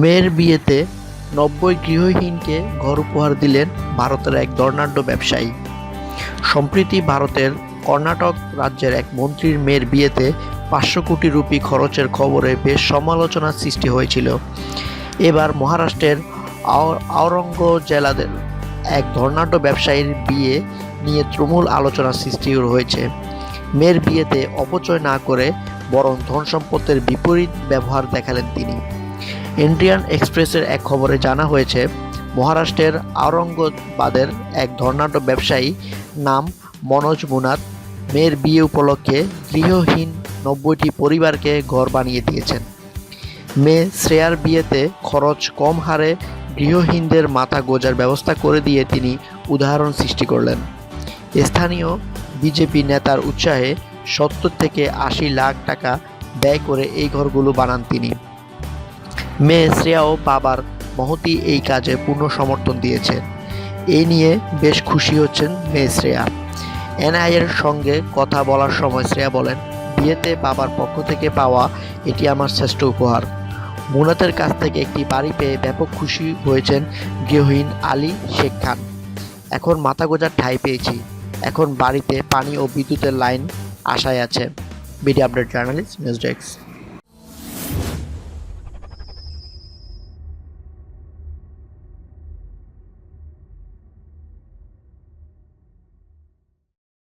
মেয়ের বিয়েতে নব্বই গৃহহীনকে ঘর উপহার দিলেন ভারতের এক ধর্নাঢ্য ব্যবসায়ী। সম্প্রতি ভারতের কর্ণাটক রাজ্যের এক মন্ত্রীর মেয়ের বিয়েতে পাঁচশো কোটি রুপি খরচের খবরে বেশ সমালোচনার সৃষ্টি হয়েছিল। এবার মহারাষ্ট্রের আওরঙ্গ জেলাদের এক ধর্নাঢ্য ব্যবসায়ীর বিয়ে নিয়ে তুমুল আলোচনার সৃষ্টি হয়েছে। মেয়ের বিয়েতে অপচয় না করে বরং ধন সম্পদের বিপরীত ব্যবহার দেখালেন তিনি। ইন্ডিয়ান এক্সপ্রেসের এক খবরে জানা হয়েছে, মহারাষ্ট্রের আওরঙ্গাবাদের এক ধর্নাঢ্য ব্যবসায়ী নাম মনোজ মুনাত মেয়ের বিয়ে উপলক্ষে গৃহহীন নব্বইটি পরিবারকে ঘর বানিয়ে দিয়েছেন। মেয়ে শ্রেয়ার বিয়েতে খরচ কম হারে গৃহহীনদের মাথা গোজার ব্যবস্থা করে দিয়ে তিনি উদাহরণ সৃষ্টি করলেন। স্থানীয় বিজেপি নেতার উৎসাহে সত্তর থেকে আশি লাখ টাকা ব্যয় করে এই ঘরগুলো বানান তিনি। মেয়ে শ্রেয়া ও বাবার মহতি এই কাজে পূর্ণ সমর্থন দিয়েছেন এই নিয়ে বেশ খুশি হচ্ছেন মেয়ে শ্রেয়া। এনআইয়ের সঙ্গে কথা বলার সময় শ্রেয়া বলেন, বিয়েতে বাবার পক্ষ থেকে পাওয়া এটি আমার শ্রেষ্ঠ উপহার। মুনাতের কাছ থেকে একটি বাড়ি পেয়ে ব্যাপক খুশি হয়েছেন গৃহহীন আলী শেখ খান। এখন মাথা গোজার ঠাঁই পেয়েছি। এখন বাড়িতে পানি ও বিদ্যুতের লাইন আশায় আছে। BD update journalist, news desk.